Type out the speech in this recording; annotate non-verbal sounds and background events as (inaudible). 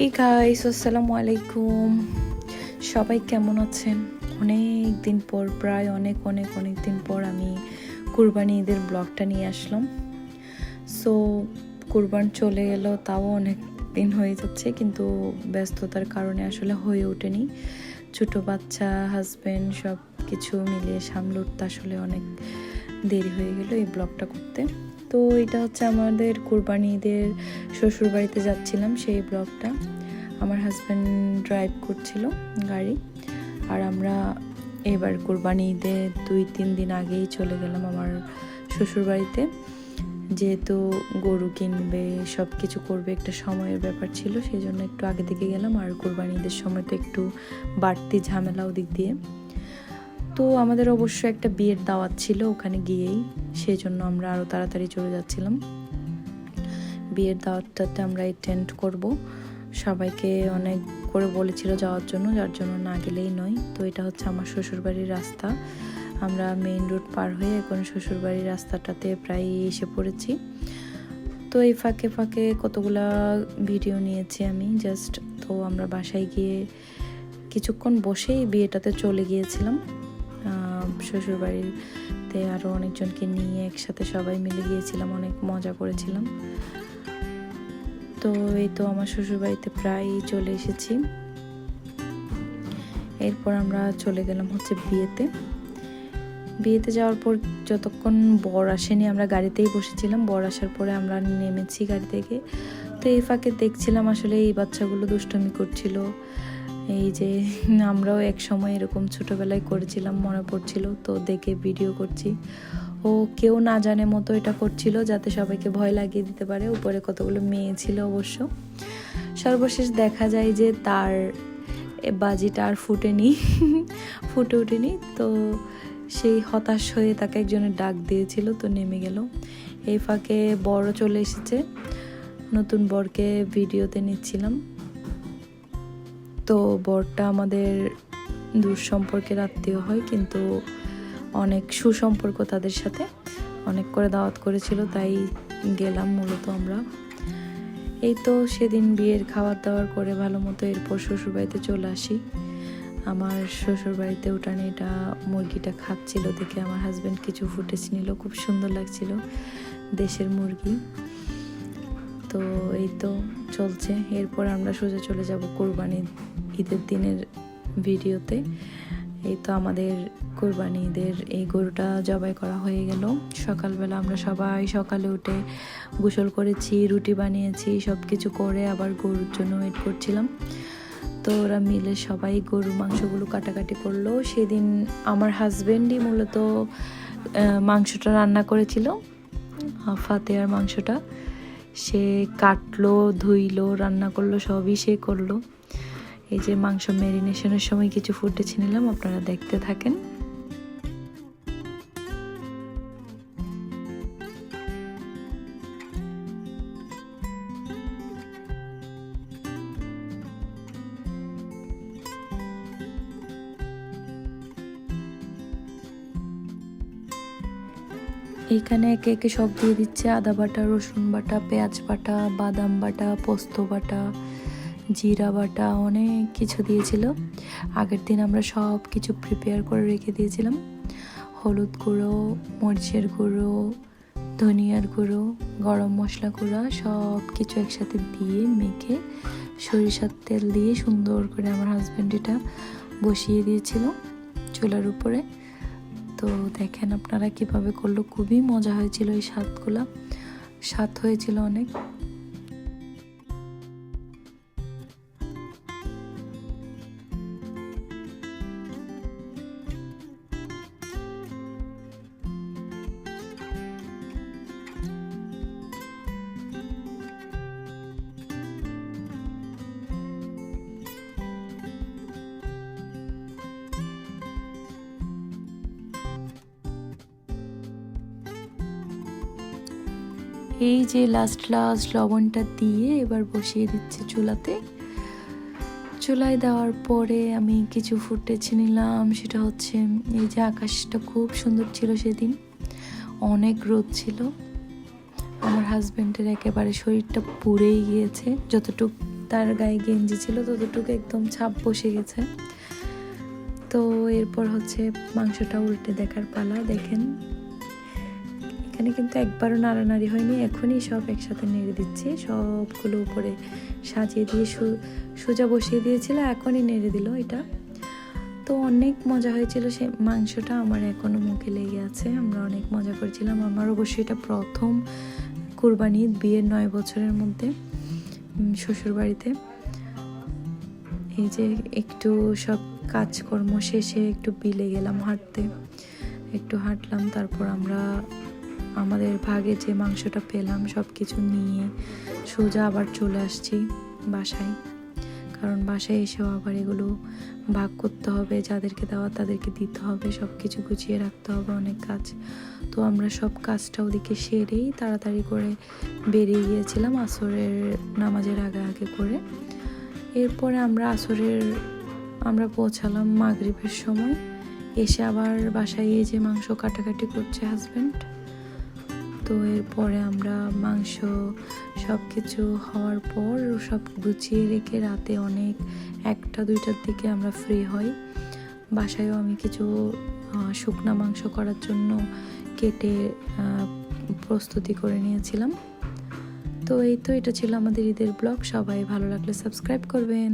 Hey guys আসসালামু আলাইকুম। সবাই কেমন আছেন? অনেক দিন পর, প্রায় অনেক অনেক অনেক দিন পর আমি কুরবানি ঈদের ব্লগটা নিয়ে আসলাম। সো কুরবান চলে গেল তাও অনেক দিন হয়ে যাচ্ছে, কিন্তু ব্যস্ততার কারণে আসলে হয়ে ওঠেনি। ছোট বাচ্চা হাজব্যান্ড সব কিছু মিলিয়ে সামলে আসলে অনেক দেরি হয়ে গেল এই ব্লগটা করতে। তো এটা হচ্ছে আমাদের কুরবানি ঈদের শ্বশুর বাড়িতে যাচ্ছিলাম সেই ব্লগটা। আমার হাজব্যান্ড ড্রাইভ করছিল গাড়ি আর আমরা এবার কুরবানি ঈদে দুই, তিন দিন আগেই চলে গেলাম আমার শ্বশুর বাড়িতে যেহেতু গরু কিনবে সব কিছু করবে, একটা সময়ের ব্যাপার ছিল সেই জন্য একটু আগে থেকে গেলাম। আর কোরবানি ঈদের সময় তো একটু বাড়তি ঝামেলা ওদিক দিয়ে। তো আমাদের অবশ্য একটা বিয়ের দাওয়াত ছিল ওখানে গিয়েই সেই জন্য আমরা আরও তাড়াতাড়ি চলে যাচ্ছিলাম। বিয়ের দাওয়াতটাতে আমরা অ্যাটেন্ড করব। সবাইকে অনেক করে বলেছিল যাওয়ার জন্য, যার জন্য না গেলেই নয়। তো এটা হচ্ছে আমার শ্বশুরবাড়ির রাস্তা। আমরা মেইন রোড পার হয়ে এখন শ্বশুরবাড়ির রাস্তাটাতে প্রায় এসে পড়েছি। তো এই ফাঁকে ফাঁকে কতগুলা ভিডিও নিয়েছি আমি জাস্ট তো আমরা বাসায় গিয়ে কিছুক্ষণ বসেই বিয়েটাতে চলে গিয়েছিলাম। শ্বশুরবাড়িতে আরও অনেকজনকে নিয়ে একসাথে সবাই মিলে গিয়েছিলাম, অনেক মজা করেছিলাম। তো এই তো আমার শ্বশুরবাড়িতে প্রায় চলে এসেছি। এরপর আমরা চলে গেলাম হচ্ছে বিয়েতে। বিয়েতে যাওয়ার পর যতক্ষণ বর আসেনি, আমরা গাড়িতেই বসেছিলাম। বর আসার পরে আমরা নেমেছি গাড়ি থেকে। তো এই ফাঁকে দেখছিলাম আসলে এই বাচ্চাগুলো দুষ্টমি করছিল। এই যে, আমরাও এক সময় এরকম ছোটবেলায় করেছিলাম, মনে পড়ছিল, তো দেখে ভিডিও করছি। ও কেউ না জানে মতো এটা করছিল, যাতে সবাইকে ভয় লাগিয়ে দিতে পারে। উপরে কতগুলো মেয়ে ছিল অবশ্য। সর্বশেষ দেখা যায় যে তার বাজিটা আর ফুটেনি, (laughs) ফুটে ওঠেনি তো সেই হতাশ হয়ে তাকে একজনের ডাক দিয়েছিল, তো নেমে গেল। এই ফাঁকে বড় চলে এসেছে। নতুন বরকে ভিডিওতে নিচ্ছিলাম। তো বরটা আমাদের দূর সম্পর্কের আত্মীয় হয়, কিন্তু অনেক সুসম্পর্ক তাদের সাথে। অনেক করে দাওয়াত করেছিল, তাই গেলাম মূলত আমরা। এই তো সেদিন বিয়ের খাবার দাবার করে ভালো মতো এরপর শ্বশুরবাড়িতে চলে আসি। আমার শ্বশুরবাড়িতে উঠানে এটা মুরগিটা খাচ্ছিল দেখে আমার হাজব্যান্ড কিছু ফুটেজ নিল, খুব সুন্দর লাগছিল দেশের মুরগি। তো এই তো চলছে। এরপর আমরা সোজা চলে যাব কোরবানি ঈদের দিনের ভিডিওতে। এই তো আমাদের কোরবানি ঈদের এই গরুটা জবাই করা হয়ে গেল। সকালবেলা আমরা সবাই সকালে উঠে গোসল করেছি, রুটি বানিয়েছি সব কিছু করে আবার গরুর জন্য ওয়েট করছিলাম। তো ওরা মিলে সবাই গরুর মাংসগুলো কাটাকাটি করল। সেদিন আমার হাজব্যান্ডই মূলত মাংসটা রান্না করেছিল ফাতেহার মাংসটা। সে কাটলো, ধুইলো, রান্না করল, সবই সে করল। এই যে মাংস ম্যারিনেশনের সময় কিছু ফুটেছে নিলাম, আপনারা দেখতে থাকেন। এইখানে একে একে সব দিয়ে দিচ্ছে? আদা বাটা, রসুন বাটা, পেঁয়াজ বাটা, বাদাম বাটা, পোস্ত বাটা, জিরা বাটা, অনেক কিছু দিয়েছিল। আগের দিন আমরা সব কিছু প্রিপেয়ার করে রেখে দিয়েছিলাম। হলুদ গুঁড়ো, মরিচের গুঁড়ো, ধনিয়ার গুঁড়ো, গরম মশলা গুঁড়া, সব কিছু একসাথে দিয়ে মেখে সরিষার তেল দিয়ে সুন্দর করে আমার হাজব্যান্ড এটা বসিয়ে দিয়েছিল চুলার উপরে। তো দেখেন আপনারা কীভাবে করল খুবই মজা হয়েছিল এই স্বাদগুলো সাত হয়েছিল অনেক। এই যে লাস্ট লাস্ট লবণটা দিয়ে এবার বসিয়ে দিচ্ছে চুলাতে। চুলায় দেওয়ার পরে আমি কিছু ফুটেজ নিলাম, সেটা হচ্ছে এই যে আকাশটা খুব সুন্দর ছিল সেদিন, অনেক রোদ ছিল। আমার হাজব্যান্ডের একেবারে শরীরটা পুড়েই গিয়েছে, যতটুক তার গায়ে গেঞ্জি ছিল ততটুকু একদম ছাপ বসে গেছে। তো এরপর হচ্ছে মাংসটা উল্টে দেখার পালা, দেখেন। এখানে কিন্তু একবারও নাড়ানাড়ি হয়নি, এখনই সব একসাথে নেড়ে দিচ্ছি। সবগুলো উপরে সাজিয়ে দিয়ে সোজা বসিয়ে দিয়েছিল, এখনই নেড়ে দিল এটা। তো অনেক মজা হয়েছিল সে মাংসটা, আমার এখনও মুখে লেগে আছে, আমরা অনেক মজা করেছিলাম। আমার অবশ্যই এটা প্রথম কুরবানি বিয়ের নয় বছরের মধ্যে শ্বশুর বাড়িতে এই যে একটু সব কাজকর্ম শেষে একটু বিলে গেলাম হাঁটতে। একটু হাঁটলাম, তারপর আমরা আমাদের ভাগে যে মাংসটা পেলাম সব কিছু নিয়ে সোজা আবার চলে আসছি বাসায়। কারণ বাসায় এসেও আবার এগুলো ভাগ করতে হবে, যাদেরকে দেওয়া তাদেরকে দিতে হবে সব কিছু গুছিয়ে রাখতে হবে অনেক কাজ। তো আমরা সব কাজটা ওদিকে সেরেই তাড়াতাড়ি করে বেরিয়ে গিয়েছিলাম আসরের নামাজের আগে আগে করে। এরপরে আমরা আসরের, আমরা পৌঁছালাম মাগরিবের সময়। এসে আবার বাসায় এই যে মাংস কাটাকাটি করছে হাজব্যান্ড তো এরপরে আমরা মাংস সব কিছু হওয়ার পর সব গুছিয়ে রেখে রাতে অনেক একটা, দুইটার দিকে আমরা ফ্রি হই। বাসায়ও আমি কিছু শুকনা মাংস করার জন্য কেটে প্রস্তুতি করে নিয়েছিলাম। তো এই তো, এটা ছিল আমাদের ঈদের ব্লগ। সবাই ভালো লাগলে সাবস্ক্রাইব করবেন।